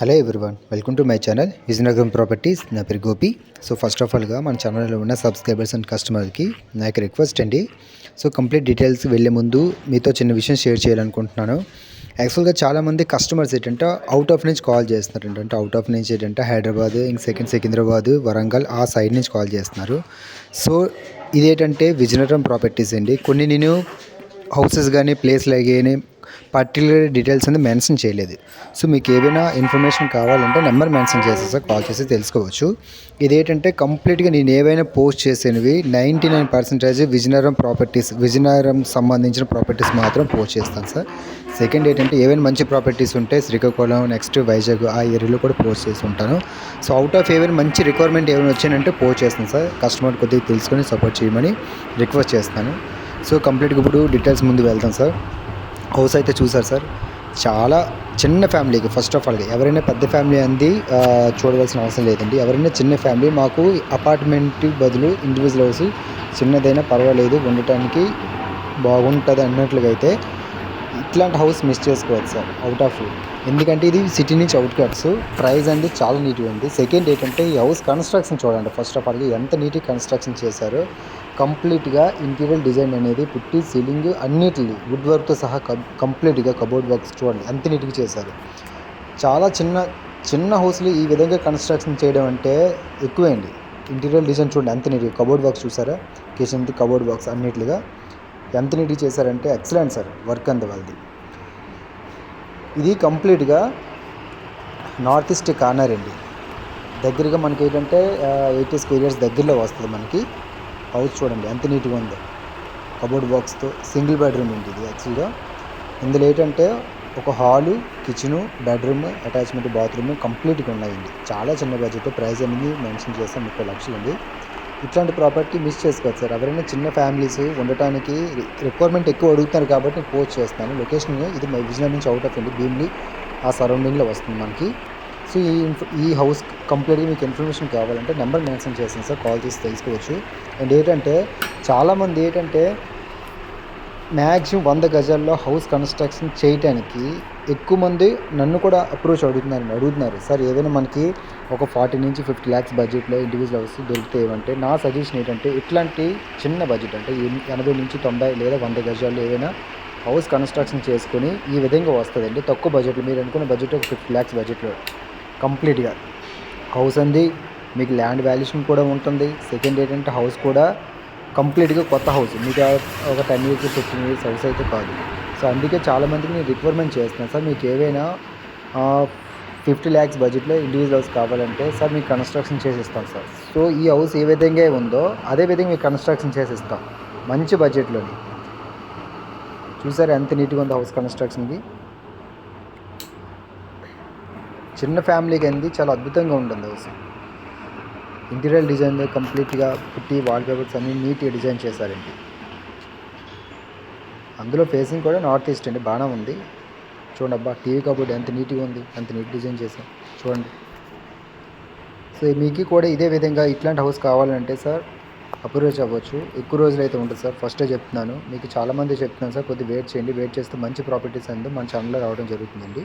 Hello everyone welcome to my channel Vizianagaram properties నా పేరు Gopi. So first of ఆల్గా మన ఛానల్లో ఉన్న సబ్స్క్రైబర్స్ అండ్ కస్టమర్కి నా యొక్క రిక్వెస్ట్ అండి. సో కంప్లీట్ డీటెయిల్స్ వెళ్ళే ముందు మీతో చిన్న విషయం షేర్ చేయాలనుకుంటున్నాను. యాక్చువల్గా చాలామంది కస్టమర్స్ ఏంటంటే అవుట్ ఆఫ్ నుంచి కాల్ చేస్తున్నారు ఏంటంటే అవుట్ ఆఫ్ నుంచి ఏంటంటే హైదరాబాద్ ఇంక సెకండ్ సికింద్రాబాద్ వరంగల్ ఆ సైడ్ నుంచి కాల్ చేస్తున్నారు. సో ఇదేంటంటే విజయనగరం ప్రాపర్టీస్ అండి. కొన్ని నేను హౌసెస్ కానీ ప్లేస్లు కానీ పర్టికులర్ డీటెయిల్స్ అనేది మెన్షన్ చేయలేదు. సో మీకు ఏదైనా ఇన్ఫర్మేషన్ కావాలంటే నెంబర్ మెన్షన్ చేసేసా కాల్ చేసి తెలుసుకోవచ్చు. ఇదేంటంటే కంప్లీట్గా నేను ఏవైనా పోస్ట్ చేసేవి ninety nine percentage Vizianagaram properties Vizianagaram సంబంధించిన ప్రాపర్టీస్ మాత్రం పోస్ట్ చేస్తాను సార్. సెకండ్ ఏంటంటే ఏవైనా మంచి ప్రాపర్టీస్ ఉంటే శ్రీకాకుళం నెక్స్ట్ వైజాగ్ ఆ ఏరియాలో కూడా పోస్ట్ చేసి ఉంటాను. సో అవుట్ ఆఫ్ ఏవైనా మంచి రిక్వైర్మెంట్ ఏమైనా వచ్చానంటే పోస్ట్ చేస్తాను సార్. కస్టమర్ కొద్దిగా తెలుసుకొని సపోర్ట్ చేయమని రిక్వెస్ట్ చేస్తాను. సో కంప్లీట్గా ఇప్పుడు డీటెయిల్స్ ముందు వెళ్తాం సార్. హౌస్ అయితే చూసారు సార్. చాలా చిన్న ఫ్యామిలీకి ఫస్ట్ ఆఫ్ ఆల్గా ఎవరైనా పెద్ద ఫ్యామిలీ అంది చూడవలసిన అవసరం లేదండి. ఎవరైనా చిన్న ఫ్యామిలీ మాకు అపార్ట్మెంట్ బదులు ఇండివిజువల్ హౌస్ చిన్నదైనా పర్వాలేదు ఉండటానికి బాగుంటుంది అన్నట్లుగా అయితే ఇట్లాంటి హౌస్ మిస్ చేసుకోవచ్చు సార్ అవుట్ ఆఫ్ ఎందుకంటే ఇది సిటీ నుంచి అవుట్ కట్స్ ప్రైస్ అనేది చాలా నీట్గా ఉంది. సెకండ్ ఏంటంటే ఈ హౌస్ కన్స్ట్రక్షన్ చూడండి ఫస్ట్ ఆఫ్ ఆల్ ఎంత నీట్గా కన్స్ట్రక్షన్ చేశారో. కంప్లీట్గా ఇంటీరియర్ డిజైన్ అనేది పుట్టి సీలింగ్ అన్నిటి వుడ్ వర్క్తో సహా కబ్ కంప్లీట్గా కబోర్డ్ వర్క్స్ చూడండి ఎంత నీట్గా చేశారు. చాలా చిన్న చిన్న హౌస్లు ఈ విధంగా కన్స్ట్రక్షన్ చేయడం అంటే ఎక్కువే అండి ఇంటీరియర్ డిజైన్ చూడండి ఎంత నీట్గా కబోర్డ్ వర్క్స్ చూసారా? కిచెన్ది కబోర్డ్ వర్క్స్ అన్నిటిగా ఎంత నీట్గా చేశారంటే ఎక్సలెంట్ సార్ వర్క్ అంత వాళ్ళది. ఇది కంప్లీట్గా నార్త్ ఈస్ట్ కార్నర్ అండి. దగ్గరగా మనకి ఏంటంటే ఎయిటీ స్క్వేరియర్స్ దగ్గరలో వస్తుంది మనకి. హౌస్ చూడండి ఎంత నీట్గా ఉందో. కబోర్డ్ బాక్స్తో సింగిల్ బెడ్రూమ్ ఉంది ఇది యాక్చువల్గా. ఇందులో ఏంటంటే ఒక hall kitchen bedroom attachment bathroom కంప్లీట్గా ఉన్నాయండి. చాలా చిన్న బడ్జెట్ ప్రైస్ అనేది మెన్షన్ చేస్తాం ముప్పై లక్షలు అండి ఇట్లాంటి ప్రాపర్టీ మిస్ చేసుకోవచ్చు సార్. ఎవరైనా చిన్న ఫ్యామిలీస్ ఉండటానికి రిక్వైర్మెంట్ ఎక్కువ అడుగుతున్నారు కాబట్టి నేను పోస్ట్ చేస్తాను. లొకేషన్ ఇది మై విజయనగరం నుంచి అవుట్ ఆఫ్ అండి భీమ్లీ ఆ సరౌండింగ్లో వస్తుంది మనకి. ఈ ఈ హౌస్ కంప్లీట్గా మీకు ఇన్ఫర్మేషన్ కావాలంటే నెంబర్ మెన్షన్ చేస్తాను సార్ కాల్ చేసి తెలుసుకోవచ్చు. అండ్ ఏంటంటే చాలామంది ఏంటంటే మ్యాక్సిమం వంద గజాల్లో హౌస్ కన్స్ట్రక్షన్ చేయటానికి ఎక్కువ మంది నన్ను కూడా అప్రోచ్ అడుగుతున్నారు అడుగుతున్నారు. సార్ ఏదైనా మనకి ఒక ఫార్టీ నుంచి ఫిఫ్టీ ల్యాక్స్ బడ్జెట్లో ఇండివిజువల్ హౌస్ దొరుకుతాయి నా సజెషన్ ఏంటంటే ఇట్లాంటి చిన్న బడ్జెట్ అంటే ఎనభై నుంచి తొంభై లేదా వంద గజాల్లో ఏదైనా హౌస్ కన్స్ట్రక్షన్ చేసుకుని ఈ విధంగా వస్తుందండి. తక్కువ బడ్జెట్లో మీరు అనుకున్న బడ్జెట్ ఒక ఫిఫ్టీ ల్యాక్స్ బడ్జెట్లో. కంప్లీట్గా. హౌస్ అంది మీకు ల్యాండ్ వాల్యుయేషన్ కూడా ఉంటుంది. సెకండ్ ఏంటంటే హౌస్ కూడా కంప్లీట్గా కొత్త హౌస్. మీకు ఒక ten years fifteen years house అయితే కాదు. సో అందుకే చాలామందికి నేను రిక్వైర్మెంట్ చేస్తున్నాను. సార్ మీకు ఏవైనా ఫిఫ్టీ ల్యాక్స్ బడ్జెట్లో ఇండివిజువల్ హౌస్ కావాలంటే సార్ మీకు కన్స్ట్రక్షన్ చేసిస్తాం సార్. సో ఈ హౌస్ ఏ విధంగా ఉందో అదే విధంగా మీకు కన్స్ట్రక్షన్ చేసిస్తాం. మంచి బడ్జెట్లోని. చూసారా ఎంత నీట్గా ఉందో హౌస్ కన్స్ట్రక్షన్కి? చిన్న ఫ్యామిలీకి అంది చాలా అద్భుతంగా ఉంటుంది హౌస్ ఇంటీరియర్ డిజైన్ కంప్లీట్గా పుట్టి వాల్ పేపర్స్ అన్ని నీట్గా డిజైన్ చేశారండి. అందులో ఫేసింగ్ కూడా నార్త్ ఈస్ట్ అండి బాగానే ఉంది. చూడండి అబ్బా టీవీ కబోర్డ్ ఎంత నీట్గా ఉంది ఎంత నీట్ డిజైన్ చేశాం చూడండి. సో మీకు కూడా ఇదే విధంగా ఇట్లాంటి హౌస్ కావాలంటే సార్ అప్రోచ్ అవ్వచ్చు ఎక్కువ రోజులు అయితే ఉంటుంది సార్ ఫస్టే చెప్తున్నాను. మీకు చాలామంది చెప్తున్నాను సార్ కొద్దిగా వెయిట్ చేయండి. వెయిట్ చేస్తే మంచి ప్రాపర్టీస్ అందు మన ఛానల్లో రావడం జరుగుతుందండి.